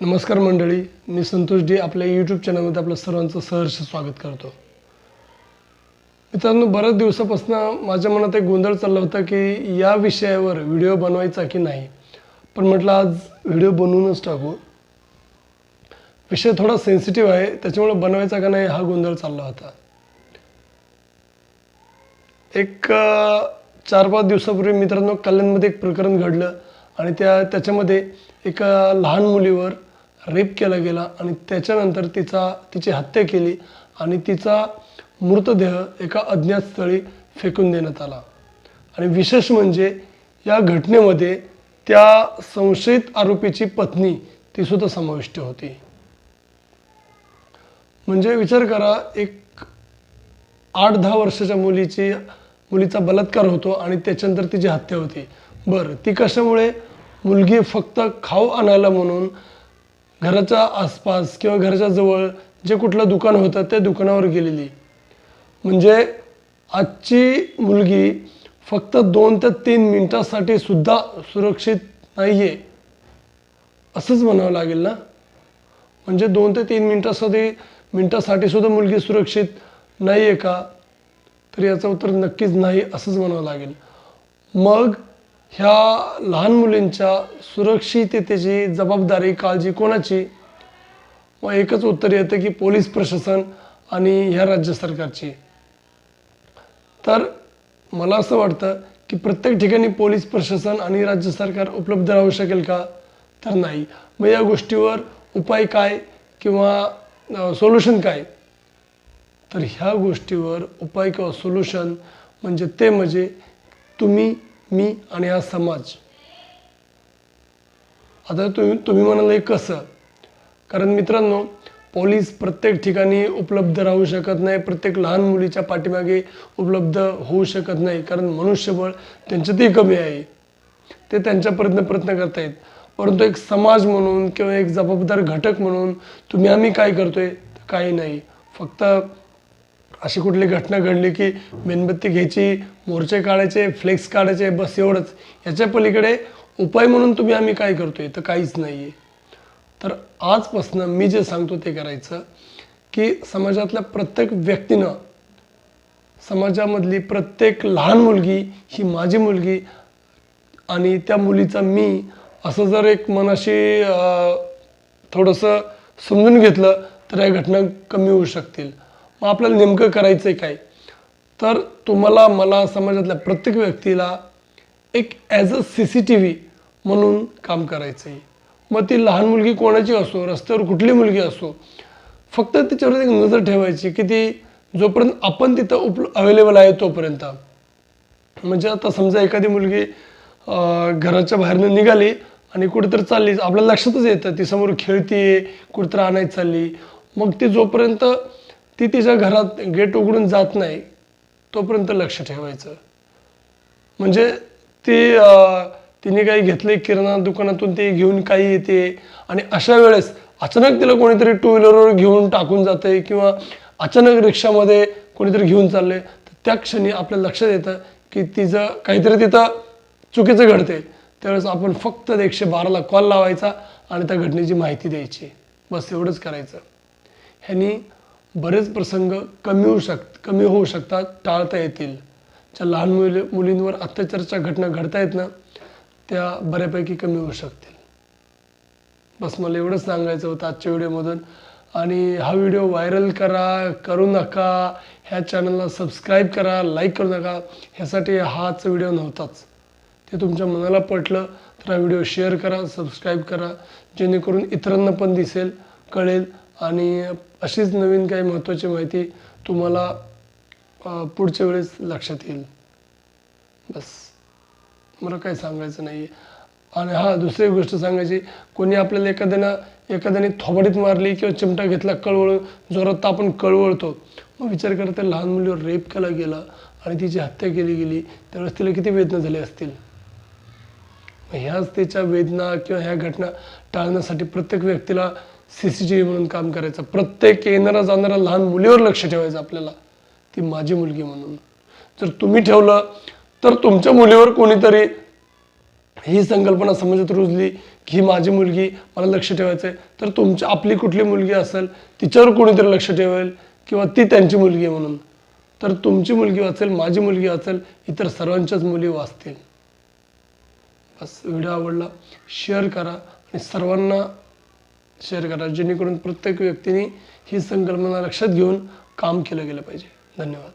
नमस्कार मंडळी मी संतोष डी आपल्या यूट्यूब चॅनलमध्ये आपलं सर्वांचं सहर्ष स्वागत करतो. मित्रांनो बऱ्याच दिवसापासून माझ्या मनात एक गोंधळ चालला होता की या विषयावर व्हिडिओ बनवायचा की नाही? पण म्हटलं आज व्हिडिओ बनवूनच टाकू. विषय थोडा सेन्सिटिव्ह आहे त्याच्यामुळे बनवायचा का नाही हा गोंधळ चालला होता. एक चार पाच दिवसापूर्वी मित्रांनो कल्याणमध्ये एक प्रकरण घडलं आणि त्या त्याच्यामध्ये एका लहान मुलीवर रेप केला गेला आणि त्याच्यानंतर तिचा तिची हत्या केली आणि तिचा मृतदेह एका अज्ञात स्थळी फेकून देण्यात आला. आणि विशेष म्हणजे या घटनेमध्ये त्या संशयित आरोपीची पत्नी ती सुद्धा समाविष्ट होती. म्हणजे विचार करा एक आठ दहा वर्षाच्या मुलीची मुलीचा बलात्कार होतो आणि त्याच्यानंतर तिची हत्या होती. बरं ती कशामुळे? मुलगी फक्त खाऊ आणायला म्हणून घराच्या आसपास किंवा घराच्या जवळ जे कुठलं दुकान होतं त्या दुकानावर गेलेली. म्हणजे आजची मुलगी फक्त दोन ते तीन मिनटासाठी सुद्धा सुरक्षित नाही आहे असंच म्हणावं लागेल ना? म्हणजे दोन ते तीन मिनटासाठी मिनटासाठी सुद्धा मुलगी सुरक्षित नाही आहे का? तर याचं उत्तर नक्कीच नाही असंच म्हणावं लागेल. मग ह्या लहान मुलींच्या सुरक्षिततेची जबाबदारी काळजी कोणाची? मग एकच उत्तर येतं की पोलीस प्रशासन आणि ह्या राज्य सरकारची. तर मला असं वाटतं की प्रत्येक ठिकाणी पोलीस प्रशासन आणि राज्य सरकार उपलब्ध राहू शकेल का? तर नाही. मग या गोष्टीवर उपाय काय किंवा सोल्युशन काय? तर ह्या गोष्टीवर उपाय किंवा सोल्युशन म्हणजे ते म्हणजे तुम्ही मी आणि हा समाज. आता तुम्ही तुम्ही म्हणाल कसं? कारण मित्रांनो पोलीस प्रत्येक ठिकाणी उपलब्ध राहू शकत नाही प्रत्येक लहान मुलीच्या पाठीमागे उपलब्ध होऊ शकत नाही कारण मनुष्यबळ त्यांच्यातही कमी आहे. ते त्यांच्या प्रयत्न प्रयत्न करतायत. परंतु एक समाज म्हणून किंवा एक जबाबदार घटक म्हणून तुम्ही आम्ही काय करतोय? काही नाही. फक्त अशी कुठली घटना घडली की मेणबत्ती घ्यायची मोर्चे काढायचे फ्लेक्स काढायचे बस एवढंच. याच्या पलीकडे उपाय म्हणून तुम्ही आम्ही काय करतोय? तर काहीच नाही आहे तर आजपासनं मी जे सांगतो ते करायचं की समाजातल्या प्रत्येक व्यक्तीनं समाजामधली प्रत्येक लहान मुलगी ही माझी मुलगी आणि त्या मुलीचा मी असं जर एक मनाशी थोडंसं समजून घेतलं तर या घटना कमी होऊ शकतील. मग आपल्याला नेमकं करायचं आहे काय? तर तुम्हाला मला समाजातल्या प्रत्येक व्यक्तीला एक as a C C T V म्हणून काम करायचं आहे मग ती लहान मुलगी कोणाची असो रस्त्यावर कुठली मुलगी असो फक्त तिच्यावर एक नजर ठेवायची की ती जोपर्यंत आपण तिथं उप अवेलेबल आहे तोपर्यंत. म्हणजे आता समजा एखादी मुलगी घराच्या बाहेरनं निघाली आणि कुठेतरी चालली आपल्या लक्षातच येतं ती समोर खेळतीये कुठेतरी आणायची चालली. मग ती जोपर्यंत ती तिच्या घरात गेट उघडून जात नाही तोपर्यंत लक्ष ठेवायचं. म्हणजे ती तिने काही घेतले किराणा दुकानातून ते घेऊन काही येते. आणि अशा वेळेस अचानक तिला कोणीतरी टू व्हीलरवर घेऊन टाकून जाते किंवा अचानक रिक्षामध्ये कोणीतरी घेऊन चालले तर त्या क्षणी आपल्या लक्षात येतं की तिचं काहीतरी तिथं चुकीचं घडते त्यावेळेस आपण फक्त एकशे बाराला कॉल लावायचा आणि त्या घटनेची माहिती द्यायची. बस एवढंच करायचं. ह्यांनी बरेच प्रसंग कमी होऊ शक कमी होऊ शकतात टाळता येतील. ज्या लहान मुली मुलींवर अत्याचाराच्या घटना घडतायत ना त्या बऱ्यापैकी कमी होऊ शकतील. बस मला एवढंच सांगायचं होतं आजच्या व्हिडिओमधून. आणि हा व्हिडिओ व्हायरल करा करू नका. ह्या चॅनलला सबस्क्राईब करा लाईक करू नका. ह्यासाठी हाच व्हिडिओ नव्हताच. ते तुमच्या मनाला पटलं तर हा व्हिडिओ शेअर करा सबस्क्राईब करा. जेणेकरून इतरांना पण दिसेल कळेल आणि अशीच नवीन काही महत्त्वाची माहिती तुम्हाला पुढच्या वेळेस लक्षात येईल. बस. मला काही सांगायचं नाही आणि हा दुसरी गोष्ट सांगायची कोणी आपल्याला एखाद्यानं एखाद्याने थोबाडीत मारली किंवा चिमटा घेतला कळवळ जोरात तर आपण कळवळतो. मग विचार करा त्या लहान मुलीवर रेप केला गेला आणि तिची हत्या केली गेली त्यावेळेस तिला किती वेदना झाल्या असतील? ह्याच त्याच्या वेदना किंवा ह्या घटना टाळण्यासाठी प्रत्येक व्यक्तीला सी सी टी व्ही म्हणून काम करायचं. प्रत्येक येणारा जाणाऱ्या लहान मुलीवर लक्ष ठेवायचं आपल्याला. ती माझी मुलगी म्हणून. जर तुम्ही ठेवलं तर तुमच्या मुलीवर कोणीतरी ही संकल्पना समजत रुजली की ही माझी मुलगी मला लक्ष ठेवायचं आहे तर तुमची आपली कुठली मुलगी असेल तिच्यावर कोणीतरी लक्ष ठेवेल किंवा ती त्यांची मुलगी आहे म्हणून. तर तुमची मुलगी वाचेल माझी मुलगी वाचेल इतर सर्वांच्याच मुली वाचतील. बस व्हिडिओ आवडला शेअर करा आणि सर्वांना शेअर करा जेणेकरून प्रत्येक व्यक्तीने ही संकल्पना लक्षात घेऊन काम केलं गेलं पाहिजे. धन्यवाद.